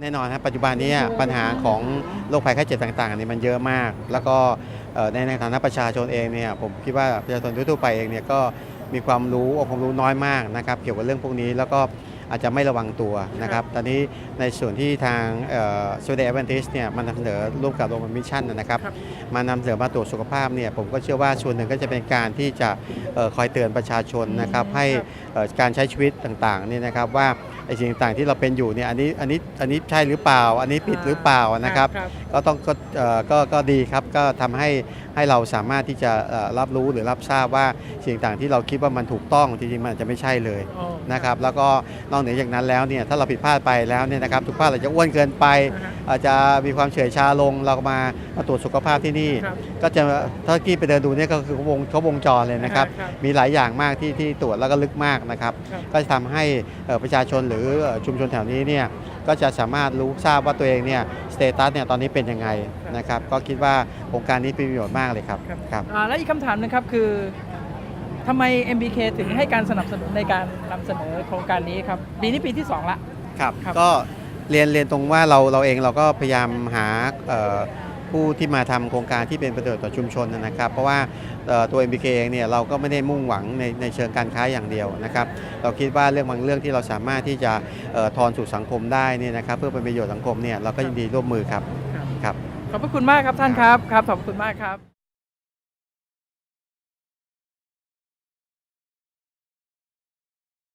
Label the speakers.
Speaker 1: แน่นอนครับปัจจุบันนี้ปัญหาของโรคภัยไข้เจ็บต่างๆนี่มันเยอะมาก แล้วก็ในในฐานะประชาชนเองเนี่ยผมคิดว่าประชาชนทั่วๆไปเองเนี่ยก็มีความรู้องความรู้น้อยมากนะครับเกี่ยวกับเรื่องพวกนี้แล้วก็ อาจจะไม่ระวังตัวนะครับ ตอนนี้ในส่วนที่ทางสวีเดนแอเวนทิสเนี่ยมันนำเสนอร่วมกับโรงพยาบาลมิชชั่นนะครับ
Speaker 2: ครับ
Speaker 1: มานำเสนอมาตรวจสุขภาพเนี่ยผมก็เชื่อว่าส่วนหนึ่งก็จะเป็นการที่จะเอ่อคอยเตือนประชาชนนะครับให้เอ่อการใช้ชีวิตต่างๆเนี่ยนะครับว่าไอ้สิ่งต่างๆที่เราเป็นอยู่เนี่ยอันนี้อันนี้อันนี้ใช่หรือเปล่า อันนี้ผิดหรือเปล่านะครับ
Speaker 2: ครับ
Speaker 1: ก็ต้องก็เอ่อก็ก็ดีครับก็ทำให้ให้เราสามารถที่จะเอ่อรับรู้หรือรับทราบว่าสิ่งต่างๆที่เราคิดว่ามันถูกต้องจริงๆมันอาจจะไม่ใช่เลย
Speaker 2: อ๋อ
Speaker 1: นะครับแล้วก็นอกเหนือจากนั้นแล้วเนี่ยถ้าเราผิดพลาดไปแล้วเนี่ยนะครับทุกพลาดอาจจะอ้วนเกินไป
Speaker 2: อ่าฮะ
Speaker 1: อาจจะมีความเฉื่อยชาลงเราก็มามาตรวจสุขภาพที่นี่
Speaker 2: ครับ
Speaker 1: ก็จะถ้ากี้ไปเดินดูเนี่ยก็คือวงเขาวงจรเลยนะครับ
Speaker 2: ครับ
Speaker 1: มีหลายอย่างมากที่ที่ตรวจแล้วก็ลึกมากนะครับ
Speaker 2: ครับ
Speaker 1: ก็จะทำให้เอ่อประชาชนหรือเอ่อชุมชนแถวนี้เนี่ยก็จะสามารถรู้ทราบว่าตัวเองเนี่ยสเตตัสเนี่ยตอนนี้เป็นยังไงนะครับก็คิดว่าโครงการนี้เป็นประโยชน์มากเลยครับ
Speaker 2: ครับ
Speaker 1: ครับ
Speaker 2: อ่าและอีกคำถามหนึงครับคือ ทำไม MBK ถึงให้การสนับสนุนในการนำเสนอโครงการนี้ครับปีนี้ปีที่ 2 ละ
Speaker 1: ครับ
Speaker 2: ครับ
Speaker 1: ก็เรียนเรียนตรงว่าเราเราเองเราก็พยายามหาเอ่อผู้ที่มาทำโครงการที่เป็นประโยชน์ต่อชุมชนนะครับ เพราะว่าเอ่อตัว MBK เองเนี่ยเราก็ไม่ได้มุ่งหวังในในเชิงการค้าอย่างเดียวนะครับ เราคิดว่าเรื่องบางเรื่องที่เราสามารถที่จะเอ่อทอนสู่สังคมได้เนี่ยนะครับเพื่อเป็นประโยชน์สังคมเนี่ยเราก็ยินดีร่วมมือครับครับ
Speaker 2: ขอบพระคุณมากครับท่านครับครับขอบคุณมากครับ